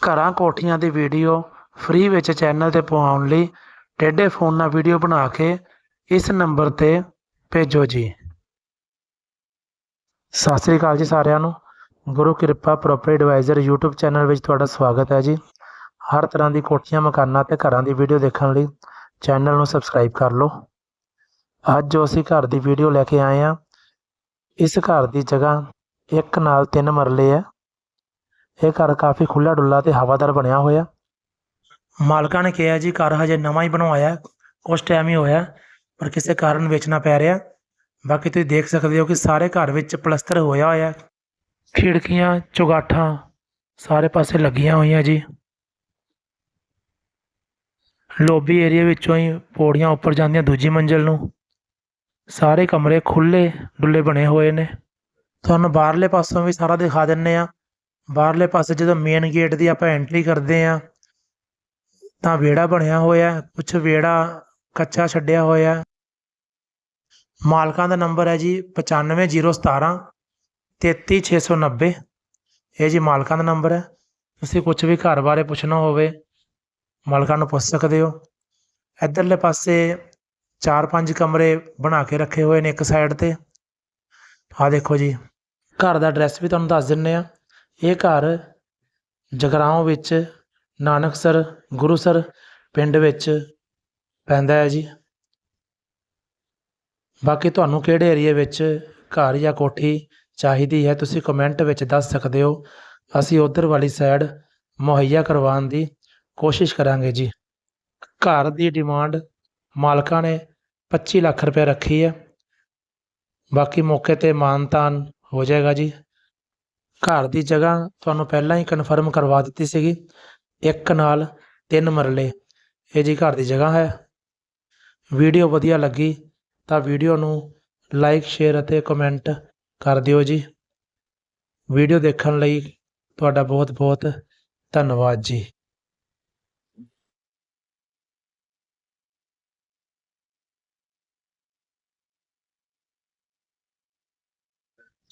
ਘਰਾਂ ਕੋਠੀਆਂ ਦੀ ਵੀਡੀਓ ਫ੍ਰੀ ਵਿੱਚ ਚੈਨਲ ਤੇ ਪਵਾਉਣ ਲਈ ਟੇਢੇ ਫੋਨ ਨਾਲ ਵੀਡੀਓ ਬਣਾ ਕੇ ਇਸ ਨੰਬਰ ਤੇ ਭੇਜੋ ਜੀ। ਸਤਿ ਸ੍ਰੀ ਅਕਾਲ ਜੀ ਸਾਰਿਆਂ ਨੂੰ। ਗੁਰੂ ਕਿਰਪਾ ਪ੍ਰੋਪਰਟੀ ਐਡਵਾਈਜ਼ਰ YouTube ਚੈਨਲ ਵਿੱਚ ਤੁਹਾਡਾ ਸਵਾਗਤ ਹੈ ਜੀ। ਹਰ ਤਰ੍ਹਾਂ ਦੀ ਕੋਠੀਆਂ, ਮਕਾਨਾਂ ਤੇ ਘਰਾਂ ਦੀ ਵੀਡੀਓ ਦੇਖਣ ਲਈ ਚੈਨਲ ਨੂੰ ਸਬਸਕ੍ਰਾਈਬ ਕਰ ਲਓ। ਅੱਜ ਜੋ ਅਸੀਂ ਘਰ ਦੀ ਵੀਡੀਓ ਲੈ ਕੇ ਆਏ ਹਾਂ। ਇਸ ਘਰ ਦੀ ਜਗ੍ਹਾ ਇੱਕ ਨਾਲ ਤਿੰਨ ਮਰਲੇ ਹੈ ਇਹ ਘਰ ਕਾਫੀ ਖੁੱਲਾ ਡੁੱਲਾ ਤੇ ਹਵਾਦਾਰ ਬਣਿਆ ਹੋਇਆ। ਮਾਲਕਾਂ ਨੇ ਕਿਹਾ ਜੀ, ਘਰ ਹਜੇ ਨਵਾਂ ਹੀ ਬਣਵਾਇਆ ਕੁਛ ਟਾਈਮ ਹੀ ਹੋਇਆ ਪਰ ਕਿਸੇ ਕਾਰਨ ਵੇਚਣਾ ਪੈ ਰਿਹਾ। ਬਾਕੀ ਤੁਸੀਂ ਦੇਖ ਸਕਦੇ ਹੋ ਕਿ ਸਾਰੇ ਘਰ ਵਿੱਚ ਪਲਸਤਰ ਹੋਇਆ ਹੋਇਆ ਖਿੜਕੀਆਂ, ਚੁਗਾਠਾਂ ਸਾਰੇ ਪਾਸੇ ਲੱਗੀਆਂ ਹੋਈਆਂ ਜੀ। ਲੋਬੀ ਏਰੀਆ ਵਿੱਚੋਂ ਹੀ ਪੌੜੀਆਂ ਉੱਪਰ ਜਾਂਦੀਆਂ ਦੂਜੀ ਮੰਜ਼ਿਲ ਨੂੰ। ਸਾਰੇ ਕਮਰੇ ਖੁੱਲੇ ਡੁੱਲੇ ਬਣੇ ਹੋਏ ਨੇ। ਤੁਹਾਨੂੰ ਬਾਹਰਲੇ ਪਾਸੋਂ ਵੀ ਸਾਰਾ ਦਿਖਾ ਦਿੰਨੇ ਆ ਬਾਹਰਲੇ ਪਾਸੇ ਜਦੋਂ ਮੇਨ ਗੇਟ ਦੀ ਆਪਾਂ ਐਂਟਰੀ ਕਰਦੇ ਆ ਤਾਂ ਵਿਹੜਾ ਬਣਿਆ ਹੋਇਆ ਕੁਛ ਵਿਹੜਾ ਕੱਚਾ ਛੱਡਿਆ ਹੋਇਆ ਮਾਲਕਾਂ ਦਾ ਨੰਬਰ ਹੈ ਜੀ 95017 33690 ਇਹ ਜੀ ਮਾਲਕਾਂ ਦਾ ਨੰਬਰ ਹੈ। ਤੁਸੀਂ ਕੁਝ ਵੀ ਘਰ ਬਾਰੇ ਪੁੱਛਣਾ ਹੋਵੇ, ਮਾਲਕਾਂ ਨੂੰ ਪੁੱਛ ਸਕਦੇ ਹੋ। ਇਧਰਲੇ ਪਾਸੇ ਚਾਰ ਪੰਜ ਕਮਰੇ ਬਣਾ ਕੇ ਰੱਖੇ ਹੋਏ ਨੇ ਇੱਕ ਸਾਈਡ ਤੇ। ਆਹ ਦੇਖੋ ਜੀ, ਘਰ ਦਾ ਐਡਰੈਸ ਵੀ ਤੁਹਾਨੂੰ ਦੱਸ ਦਿੰਨੇ ਆ ਇਹ ਘਰ ਜਗਰਾਉਂ ਵਿੱਚ ਨਾਨਕਸਰ ਗੁਰੂਸਰ ਪਿੰਡ ਵਿੱਚ ਪੈਂਦਾ ਹੈ ਜੀ। ਬਾਕੀ ਤੁਹਾਨੂੰ ਕਿਹੜੇ ਏਰੀਏ ਵਿੱਚ ਘਰ ਜਾਂ ਕੋਠੀ ਚਾਹੀਦੀ ਹੈ, ਤੁਸੀਂ ਕਮੈਂਟ ਵਿੱਚ ਦੱਸ ਸਕਦੇ ਹੋ। ਅਸੀਂ ਉਧਰ ਵਾਲੀ ਸਾਈਡ ਮੁਹੱਈਆ ਕਰਵਾਉਣ ਦੀ ਕੋਸ਼ਿਸ਼ ਕਰਾਂਗੇ ਜੀ। ਘਰ ਦੀ ਡਿਮਾਂਡ ਮਾਲਕਾਂ ਨੇ 25 ਲੱਖ ਰੁਪਏ ਰੱਖੀ ਹੈ। ਬਾਕੀ ਮੌਕੇ ਤੇ ਮਾਨਤਾਨ ਹੋ ਜਾਏਗਾ ਜੀ। ਘਰ ਦੀ ਜਗ੍ਹਾ ਤੁਹਾਨੂੰ ਪਹਿਲਾਂ ਹੀ ਕਨਫਰਮ ਕਰਵਾ ਦਿੱਤੀ ਸੀਗੀ। ਇੱਕ ਨਾਲ ਤਿੰਨ ਮਰਲੇ। ਇਹ ਜੀ ਘਰ ਦੀ ਜਗ੍ਹਾ ਹੈ। ਵੀਡੀਓ ਵਧੀਆ ਲੱਗੀ ਤਾਂ ਵੀਡੀਓ ਨੂੰ ਲਾਈਕ ਸ਼ੇਅਰ ਅਤੇ ਕਮੈਂਟ ਕਰ ਦਿਓ ਜੀ। ਵੀਡੀਓ ਦੇਖਣ ਲਈ ਤੁਹਾਡਾ ਬਹੁਤ ਬਹੁਤ ਧੰਨਵਾਦ ਜੀ।